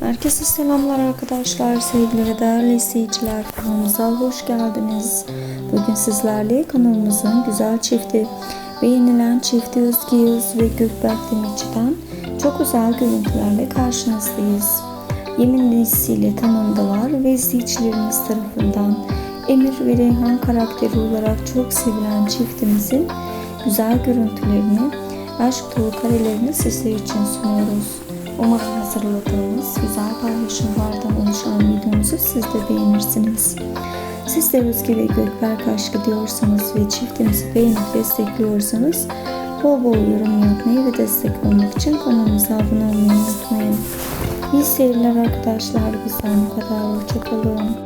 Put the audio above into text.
Herkese selamlar arkadaşlar, sevgili değerli izleyiciler. Kanalımıza hoş geldiniz. Bugün sizlerle kanalımızın güzel çifti, beğenilen çifti Özge Yağız ve Gökberk Demirci'den çok özel görüntülerle karşınızdayız. Yemin dizisiyle tanındılar ve izleyicilerimiz tarafından Emir ve Reyhan karakteri olarak çok sevilen çiftimizin güzel görüntülerini, aşk dolu karelerini sizler için sunuyoruz. Umarım hazırladığımız güzel paylaşımlardan oluşan videomuzu siz de beğenirsiniz. Siz de Özge ve Gökberk aşkı diyorsanız ve çiftimizi beğenip destekliyorsanız bol bol yorum yapmayı ve destek olmak için kanalımıza abone olmayı unutmayın. İyi seyirler arkadaşlar. Bizden bu kadar. Hoşçakalın.